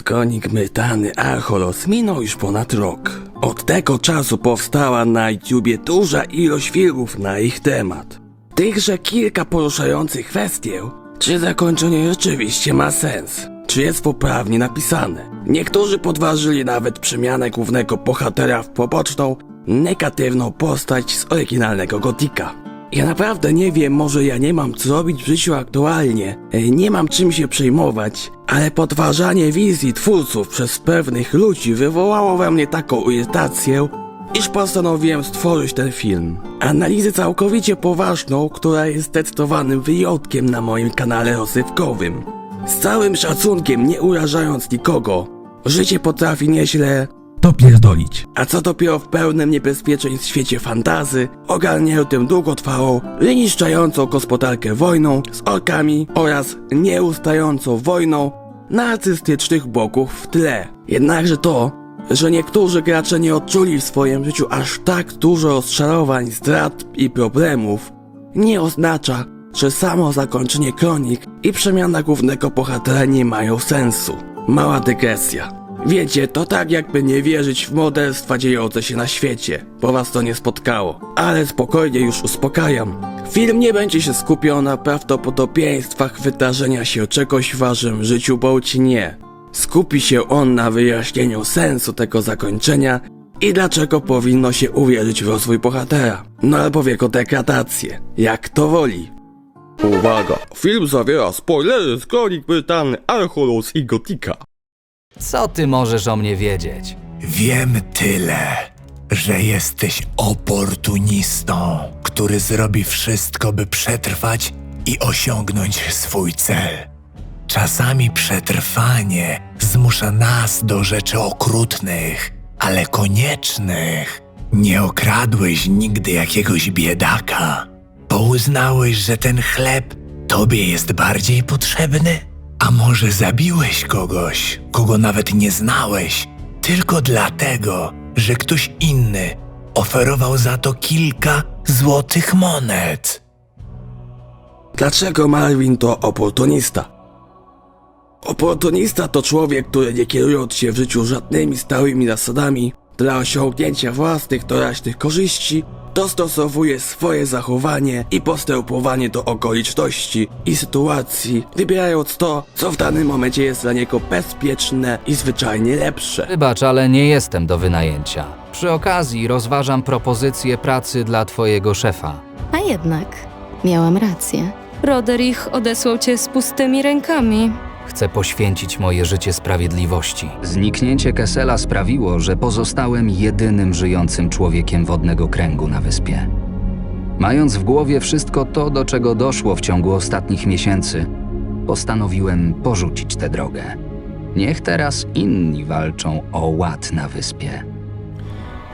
Odkonik mytany Archolos minął już ponad rok. Od tego czasu powstała na YouTubie duża ilość filmów na ich temat. Tychże kilka poruszających kwestie, czy zakończenie rzeczywiście ma sens, czy jest poprawnie napisane. Niektórzy podważyli nawet przemianę głównego bohatera w poboczną, negatywną postać z oryginalnego Gotika. Ja naprawdę nie wiem, może ja nie mam co robić w życiu aktualnie, e, nie mam czym się przejmować, ale podważanie wizji twórców przez pewnych ludzi wywołało we mnie taką irytację, iż postanowiłem stworzyć ten film. Analizę całkowicie poważną, która jest zdecydowanym wyjątkiem na moim kanale rozrywkowym. Z całym szacunkiem, nie urażając nikogo, życie potrafi nieźle to pierdolić. A co dopiero w pełnym niebezpieczeństw świecie fantazy, ogarniętym długotrwałą, wyniszczającą gospodarkę wojną z orkami oraz nieustającą wojną narcystycznych boków w tle. Jednakże to, że niektórzy gracze nie odczuli w swoim życiu aż tak dużo rozczarowań, zdrad i problemów, nie oznacza, że samo zakończenie kronik i przemiana głównego bohatera nie mają sensu. Mała dygresja. Wiecie, to tak jakby nie wierzyć w modelstwa dziejące się na świecie, bo was to nie spotkało. Ale spokojnie już uspokajam. Film nie będzie się skupiał na prawdopodobieństwach wydarzenia się czegoś w waszym życiu, ci nie. Skupi się on na wyjaśnieniu sensu tego zakończenia i dlaczego powinno się uwierzyć w rozwój bohatera, no albo w jego degradację, jak to woli. Uwaga, film zawiera spoilery z kronik Brytany, Archolos i Gotika. Co ty możesz o mnie wiedzieć? Wiem tyle, że jesteś oportunistą, który zrobi wszystko, by przetrwać i osiągnąć swój cel. Czasami przetrwanie zmusza nas do rzeczy okrutnych, ale koniecznych. Nie okradłeś nigdy jakiegoś biedaka, bo uznałeś, że ten chleb tobie jest bardziej potrzebny? A może zabiłeś kogoś, kogo nawet nie znałeś, tylko dlatego, że ktoś inny oferował za to kilka złotych monet? Dlaczego Marvin to oportunista? Oportunista to człowiek, który nie kierując się w życiu żadnymi stałymi zasadami dla osiągnięcia własnych doraźnych korzyści, dostosowuje swoje zachowanie i postępowanie do okoliczności i sytuacji, wybierając to, co w danym momencie jest dla niego bezpieczne i zwyczajnie lepsze. Wybacz, ale nie jestem do wynajęcia. Przy okazji rozważam propozycję pracy dla twojego szefa. A jednak miałam rację. Roderich odesłał cię z pustymi rękami. Chcę poświęcić moje życie sprawiedliwości. Zniknięcie Kessela sprawiło, że pozostałem jedynym żyjącym człowiekiem wodnego kręgu na wyspie. Mając w głowie wszystko to, do czego doszło w ciągu ostatnich miesięcy, postanowiłem porzucić tę drogę. Niech teraz inni walczą o ład na wyspie.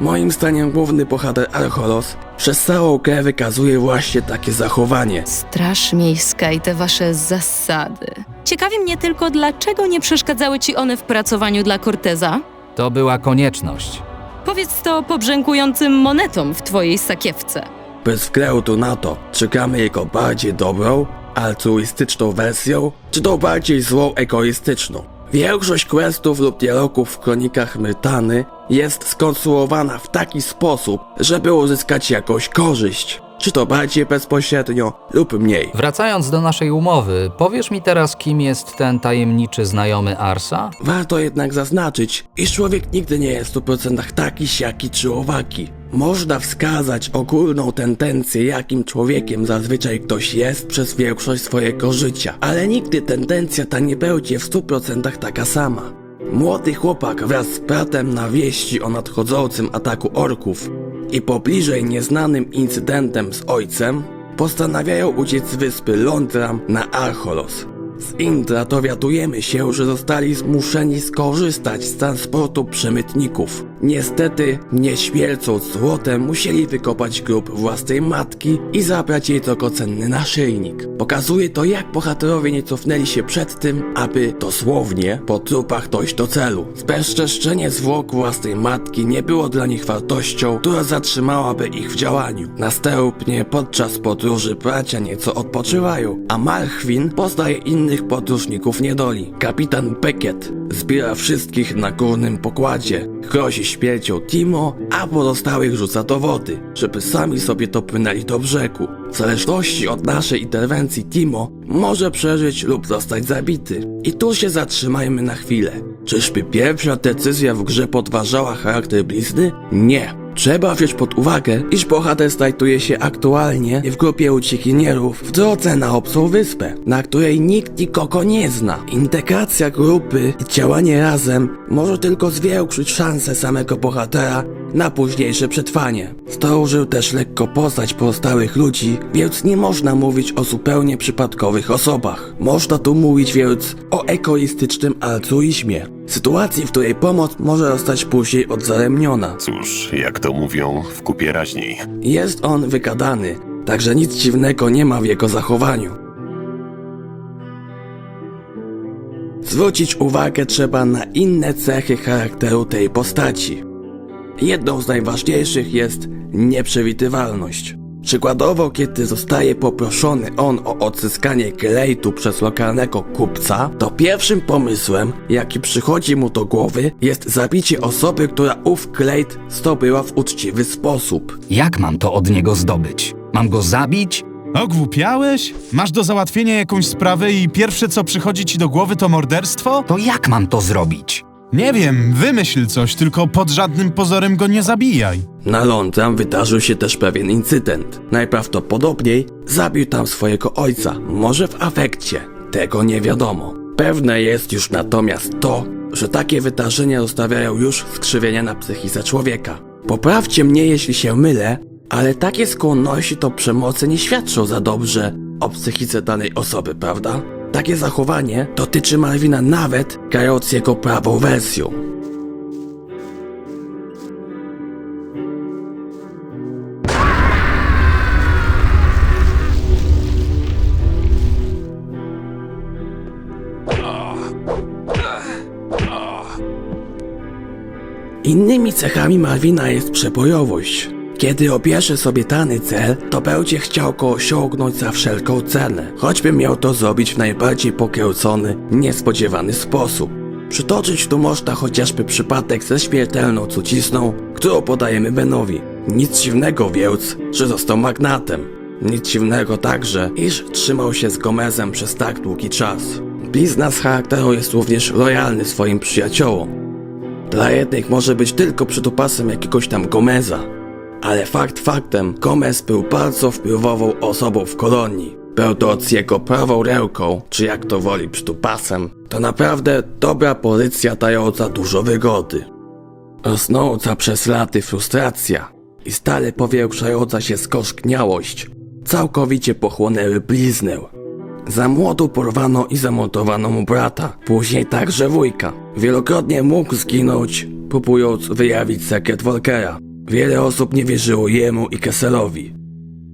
Moim zdaniem główny bohater Archolos przez całą grę wykazuje właśnie takie zachowanie. Straż miejska i te wasze zasady. Ciekawi mnie tylko, dlaczego nie przeszkadzały ci one w pracowaniu dla Corteza? To była konieczność. Powiedz to pobrzękującym monetom w twojej sakiewce. Bez względu na to, czy gramy jego bardziej dobrą, altruistyczną wersją, czy tą bardziej złą, egoistyczną. Większość questów lub dialogów w kronikach Myrtany jest skonstruowana w taki sposób, żeby uzyskać jakąś korzyść, czy to bardziej bezpośrednio lub mniej. Wracając do naszej umowy, powiesz mi teraz, kim jest ten tajemniczy znajomy Arsa? Warto jednak zaznaczyć, iż człowiek nigdy nie jest w 100% taki, siaki czy owaki. Można wskazać ogólną tendencję, jakim człowiekiem zazwyczaj ktoś jest przez większość swojego życia, ale nigdy tendencja ta nie będzie w 100% taka sama. Młody chłopak wraz z bratem na wieści o nadchodzącym ataku orków i po bliżej nieznanym incydentem z ojcem postanawiają uciec z wyspy Londram na Archolos. Z Indra dowiadujemy się, że zostali zmuszeni skorzystać z transportu przemytników. Niestety, nie złotem, musieli wykopać grób własnej matki i zabrać jej drogocenny naszyjnik. Pokazuje to, jak bohaterowie nie cofnęli się przed tym, aby dosłownie po trupach dojść do celu. Zbezczeszczenie zwłok własnej matki nie było dla nich wartością, która zatrzymałaby ich w działaniu. Następnie podczas podróży bracia nieco odpoczywają, a Malchwin poznaje innych podróżników niedoli. Kapitan Beckett zbiera wszystkich na górnym pokładzie, grozi śmiercią Timo, a pozostałych rzuca do wody, żeby sami sobie dopłynęli do brzegu. W zależności od naszej interwencji Timo może przeżyć lub zostać zabity. I tu się zatrzymajmy na chwilę. Czyżby pierwsza decyzja w grze podważała charakter blizny? Nie. Trzeba wziąć pod uwagę, iż bohater znajduje się aktualnie w grupie uciekinierów w drodze na obcą wyspę, na której nikt nikogo nie zna. Integracja grupy i działanie razem może tylko zwiększyć szanse samego bohatera na późniejsze przetrwanie. Zdążył też lekko poznać pozostałych ludzi, więc nie można mówić o zupełnie przypadkowych osobach. Można tu mówić więc o egoistycznym altruizmie. Sytuacji, w której pomoc może zostać później odzaremniona. Cóż, jak to mówią, w kupie raźniej. Jest on wygadany, także nic dziwnego nie ma w jego zachowaniu. Zwrócić uwagę trzeba na inne cechy charakteru tej postaci. Jedną z najważniejszych jest nieprzewidywalność. Przykładowo, kiedy zostaje poproszony on o odzyskanie klejtu przez lokalnego kupca, to pierwszym pomysłem, jaki przychodzi mu do głowy, jest zabicie osoby, która ów klejt zdobyła w uczciwy sposób. Jak mam to od niego zdobyć? Mam go zabić? Ogłupiałeś? Masz do załatwienia jakąś sprawę i pierwsze co przychodzi ci do głowy to morderstwo? To jak mam to zrobić? Nie wiem, wymyśl coś, tylko pod żadnym pozorem go nie zabijaj. Na Londram wydarzył się też pewien incydent. Najprawdopodobniej zabił tam swojego ojca, może w afekcie. Tego nie wiadomo. Pewne jest już natomiast to, że takie wydarzenia zostawiają już skrzywienia na psychice człowieka. Poprawcie mnie, jeśli się mylę, ale takie skłonności do przemocy nie świadczą za dobrze o psychice danej osoby, prawda? Takie zachowanie dotyczy Marvina nawet grając jego prawą wersją. Innymi cechami Marvina jest przebojowość. Kiedy obierze sobie dany cel, to będzie chciał go osiągnąć za wszelką cenę, choćby miał to zrobić w najbardziej pokręcony, niespodziewany sposób. Przytoczyć tu można chociażby przypadek ze śmiertelną cucisną, którą podajemy Benowi. Nic dziwnego więc, że został magnatem. Nic dziwnego także, iż trzymał się z Gomezem przez tak długi czas. Blizna z charakteru jest również lojalny swoim przyjaciołom, dla jednych może być tylko przytupasem jakiegoś tam Gomeza. Ale fakt faktem, Gomez był bardzo wpływową osobą w kolonii. Będąc jego prawą ręką, czy jak to woli przytupasem, to naprawdę dobra pozycja dająca dużo wygody. Rosnąca przez laty frustracja i stale powiększająca się skoszkniałość całkowicie pochłonęły bliznę. Za młodu porwano i zamontowano mu brata, później także wujka. Wielokrotnie mógł zginąć, próbując wyjawić sekret Volkera. Wiele osób nie wierzyło jemu i Kesselowi.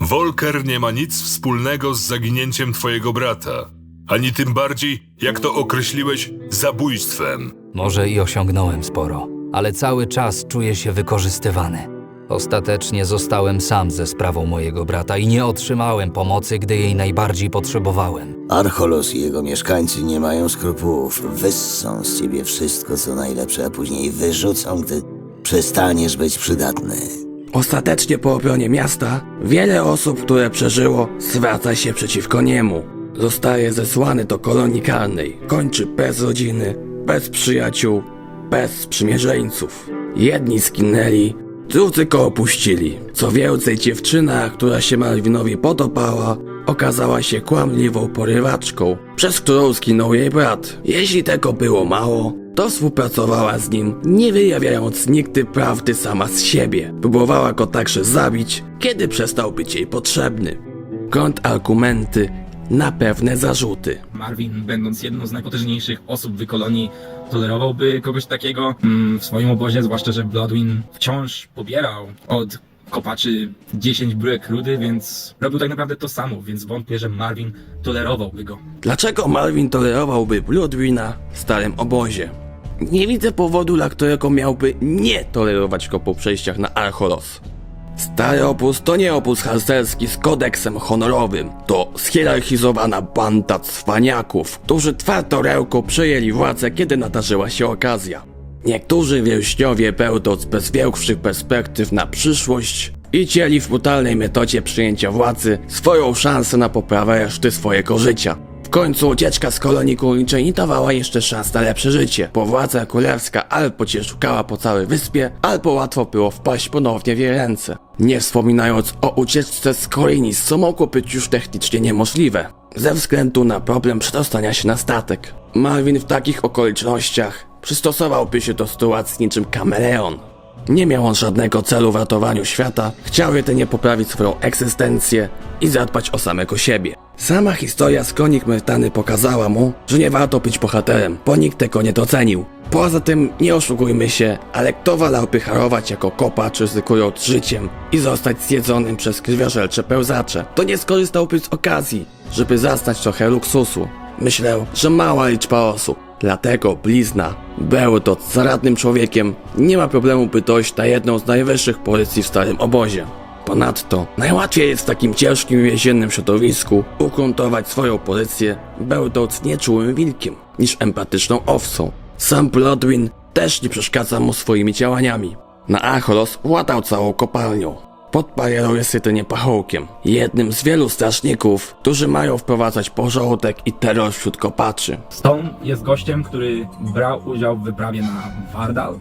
Volker nie ma nic wspólnego z zaginięciem twojego brata, ani tym bardziej, jak to określiłeś, zabójstwem. Może i osiągnąłem sporo, ale cały czas czuję się wykorzystywany. Ostatecznie zostałem sam ze sprawą mojego brata i nie otrzymałem pomocy, gdy jej najbardziej potrzebowałem. Archolos i jego mieszkańcy nie mają skrupułów. Wyssą z ciebie wszystko, co najlepsze, a później wyrzucą, gdy przestaniesz być przydatny. Ostatecznie po obronie miasta, wiele osób, które przeżyło, zwraca się przeciwko niemu. Zostaje zesłany do kolonii karnej, kończy bez rodziny, bez przyjaciół, bez sprzymierzeńców. Jedni skinęli, drudzy go opuścili. Co więcej, dziewczyna, która się Marvinowi podobała, okazała się kłamliwą porywaczką, przez którą zginął jej brat. Jeśli tego było mało, to współpracowała z nim, nie wyjawiając nigdy prawdy sama z siebie. Próbowała go także zabić, kiedy przestał być jej potrzebny. Kontrargumenty na pewne zarzuty. Marvin, będąc jedną z najpotężniejszych osób w kolonii, tolerowałby kogoś takiego mm, w swoim obozie, zwłaszcza, że Bloodwin wciąż pobierał od kopaczy 10 bryłek rudy, więc robił tak naprawdę to samo, więc wątpię, że Marvin tolerowałby go. Dlaczego Marvin tolerowałby Bloodwina w starym obozie? Nie widzę powodu, dla którego miałby nie tolerować go po przejściach na Archolos. Stary opus to nie opus harcerski z kodeksem honorowym. To schierarchizowana banda cwaniaków, którzy twardorełko przejęli władzę, kiedy nadarzyła się okazja. Niektórzy wieśniowie będąc bez większych perspektyw na przyszłość widzieli w brutalnej metodzie przyjęcia władzy swoją szansę na poprawę reszty swojego życia. W końcu ucieczka z kolonii górniczej nie dawała jeszcze szans na lepsze życie, bo władza królewska albo cię szukała po całej wyspie, albo łatwo było wpaść ponownie w jej ręce. Nie wspominając o ucieczce z Korinis, co mogło być już technicznie niemożliwe, ze względu na problem przedostania się na statek. Marvin w takich okolicznościach przystosowałby się do sytuacji niczym kameleon. Nie miał on żadnego celu w ratowaniu świata, chciał jedynie poprawić swoją egzystencję i zadbać o samego siebie. Sama historia z Kronik Myrtany pokazała mu, że nie warto być bohaterem, bo nikt tego nie docenił. Poza tym, nie oszukujmy się, ale kto wolałby harować jako kopacz ryzykując życiem i zostać zjedzonym przez krwiożercze pełzacze, to nie skorzystałby z okazji, żeby zastać trochę luksusu. Myślę, że mała liczba osób, dlatego blizna, będąc zaradnym człowiekiem, nie ma problemu by dojść na jedną z najwyższych pozycji w starym obozie. Ponadto, najłatwiej jest w takim ciężkim więziennym środowisku ugruntować swoją pozycję, będąc nieczułym wilkiem, niż empatyczną owcą. Sam Bloodwin też nie przeszkadza mu swoimi działaniami. Na Acholos władał całą kopalnią. Pod barierą jest jedynie pachołkiem, jednym z wielu strażników, którzy mają wprowadzać porządek i terror wśród kopaczy. Stone jest gościem, który brał udział w wyprawie na Wardal.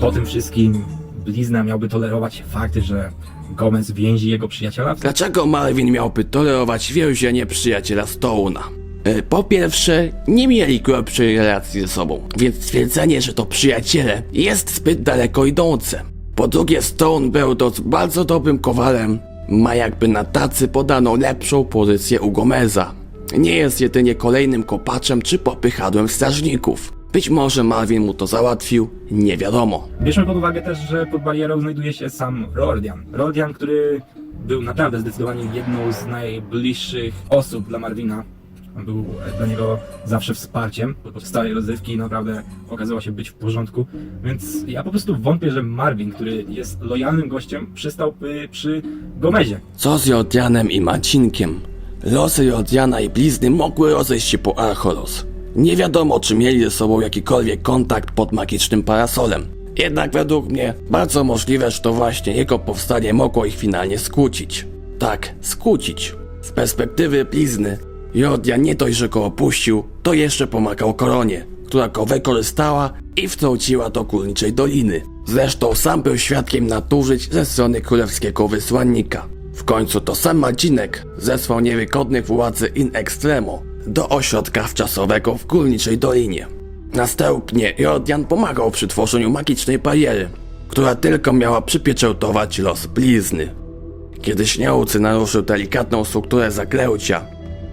Po tym wszystkim Blizna miałby tolerować fakty, że Gomez więzi jego przyjaciela. Dlaczego Marvin miałby tolerować więzienie przyjaciela Stone'a? E, Po pierwsze, nie mieli głębszej relacji ze sobą, więc stwierdzenie, że to przyjaciele jest zbyt daleko idące. Po drugie, Stone będąc bardzo dobrym kowalem, ma jakby na tacy podaną lepszą pozycję u Gomeza. Nie jest jedynie kolejnym kopaczem czy popychadłem strażników. Być może Marvin mu to załatwił, nie wiadomo. Bierzmy pod uwagę też, że pod barierą znajduje się sam Rordian. Rordian, który był naprawdę zdecydowanie jedną z najbliższych osób dla Marvina. Był dla niego zawsze wsparciem podczas całej rozrywki naprawdę okazywał się być w porządku. Więc ja po prostu wątpię, że Marvin, który jest lojalnym gościem, przystałby przy Gomezie. Co z Jordianem i Macinkiem? Losy Jordiana i Blizny mogły rozejść się po Archolos. Nie wiadomo, czy mieli ze sobą jakikolwiek kontakt pod magicznym parasolem. Jednak według mnie bardzo możliwe, że to właśnie jego powstanie mogło ich finalnie skłócić. Tak, skłócić. Z perspektywy Blizny, Jordian nie dość, że go opuścił, to jeszcze pomagał koronie, która go wykorzystała i wtrąciła do górniczej doliny. Zresztą sam był świadkiem nadużyć ze strony królewskiego wysłannika. W końcu to sam Macinek zesłał niewygodnych władzy in extremo do ośrodka wczasowego w górniczej dolinie. Następnie Jordian pomagał przy tworzeniu magicznej bariery, która tylko miała przypieczętować los blizny. Kiedy śniący naruszył delikatną strukturę zaklęcia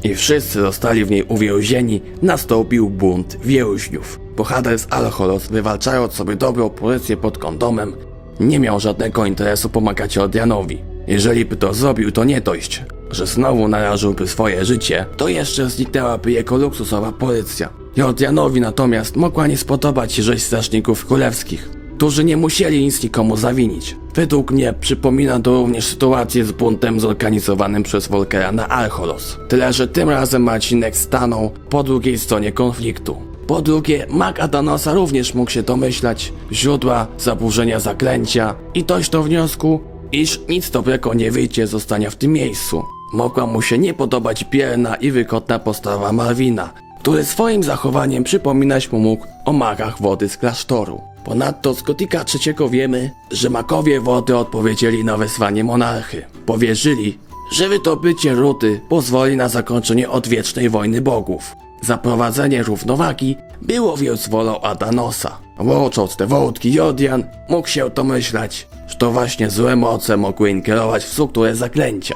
i wszyscy zostali w niej uwięzieni, nastąpił bunt więźniów. Bohater z Alcholos, wywalczając sobie dobrą pozycję pod kondomem, nie miał żadnego interesu pomagać Jordianowi. Jeżeli by to zrobił, to nie dość, że znowu narażyłby swoje życie, to jeszcze zniknęłaby jego luksusowa pozycja. Jordianowi natomiast mogła nie spodobać się rzeź strażników królewskich, którzy nie musieli nic nikomu zawinić. Według mnie przypomina to również sytuację z buntem zorganizowanym przez Volkera na Archolos. Tyle, że tym razem Marcinek stanął po drugiej stronie konfliktu. Po drugie, mag Adanosa również mógł się domyślać źródła zaburzenia zaklęcia i dojść do wniosku, iż nic dobrego nie wyjdzie zostania w tym miejscu. Mogła mu się nie podobać bierna i wykotna postawa Marwina, który swoim zachowaniem przypominać mu mógł o magach wody z klasztoru. Ponadto z Gotika III wiemy, że magowie wody odpowiedzieli na wezwanie monarchy. Powierzyli, że wydobycie rudy pozwoli na zakończenie odwiecznej wojny bogów. Zaprowadzenie równowagi było więc wolą Adanosa. Łącząc te wątki, Jodian mógł się domyślać, że to właśnie złe moce mogły ingerować w strukturę zaklęcia.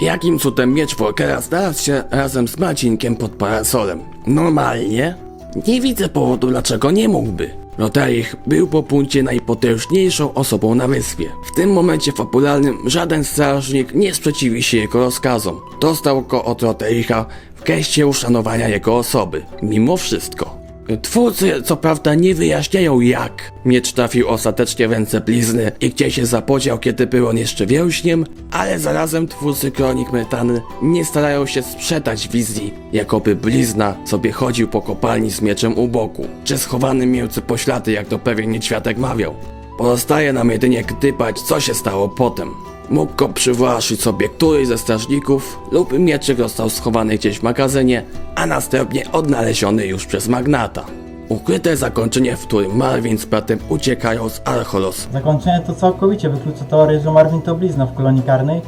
Jakim cudem miecz Volkera znalazł się razem z Macinkiem pod parasolem? Normalnie? Nie widzę powodu, dlaczego nie mógłby. Roderich był po punkcie najpotężniejszą osobą na wyspie. W tym momencie fabularnym żaden strażnik nie sprzeciwi się jego rozkazom. Dostał go od Rodericha w geście uszanowania jego osoby. Mimo wszystko. Twórcy co prawda nie wyjaśniają jak miecz trafił ostatecznie w ręce blizny i gdzie się zapodział, kiedy był on jeszcze więźniem, ale zarazem twórcy Kronik Myrtany nie starają się sprzedać wizji, jakoby blizna sobie chodził po kopalni z mieczem u boku, czy schowanym między poślady, jak to pewien niedźwiadek mawiał. Pozostaje nam jedynie gdybać, co się stało potem. Mógł go przywłaszczyć sobie któryś ze strażników lub mieczyk został schowany gdzieś w magazynie, a następnie odnaleziony już przez magnata. Ukryte zakończenie, w którym Marvin z bratem uciekają z Archolos. Zakończenie to całkowicie wyklucza teorię, że Marvin to blizna w kolonii karnej.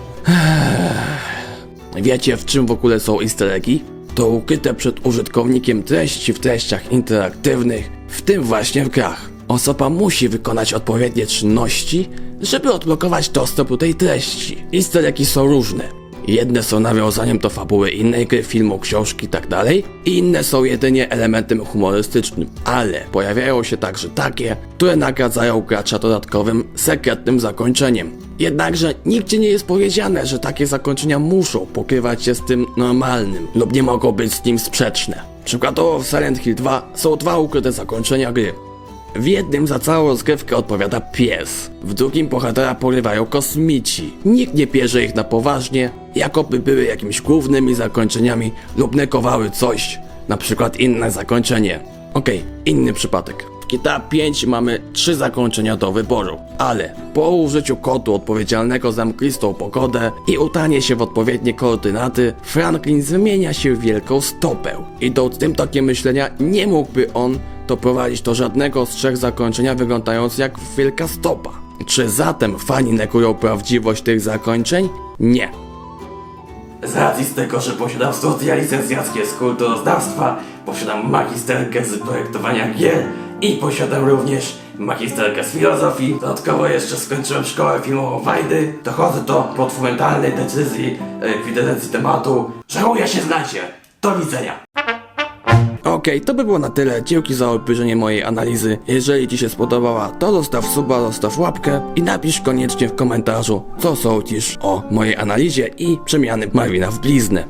Wiecie w czym w ogóle są easter eggi? To ukryte przed użytkownikiem treści w treściach interaktywnych, w tym właśnie w grach. Osoba musi wykonać odpowiednie czynności, żeby odblokować dostęp do tej treści. Easter są różne. Jedne są nawiązaniem do fabuły innej gry, filmu, książki itd. i inne są jedynie elementem humorystycznym, ale pojawiają się także takie, które nagradzają gracza dodatkowym, sekretnym zakończeniem. Jednakże nigdzie nie jest powiedziane, że takie zakończenia muszą pokrywać się z tym normalnym lub nie mogą być z nim sprzeczne. Przykładowo w Silent Hill 2 są dwa ukryte zakończenia gry. W jednym za całą rozgrywkę odpowiada pies, w drugim bohatera porywają kosmici. Nikt nie bierze ich na poważnie, jakoby były jakimiś głównymi zakończeniami lub nekowały coś, na przykład inne zakończenie. Okej, inny przypadek. W GTA 5 mamy trzy zakończenia do wyboru, ale po użyciu kodu odpowiedzialnego za mglistą pogodę i utanie się w odpowiednie koordynaty, Franklin zmienia się w wielką stopę. Idąc tym tokiem myślenia, nie mógłby on doprowadzić do żadnego z trzech zakończenia wyglądających jak wielka stopa. Czy zatem fani negują prawdziwość tych zakończeń? Nie. Z racji z tego, że posiadam studia licencjackie z kulturoznawstwa, posiadam magisterkę z projektowania gier i posiadam również magisterkę z filozofii. Dodatkowo jeszcze skończyłem szkołę filmową Wajdy. Dochodzę do podfundamentalnej decyzji, kwintesencji tematu. Żałuję się znacie. Do widzenia. Okej, to by było na tyle. Dzięki za obejrzenie mojej analizy. Jeżeli Ci się spodobała, to zostaw suba, zostaw łapkę i napisz koniecznie w komentarzu, co sądzisz o mojej analizie i przemiany Marvina w bliznę.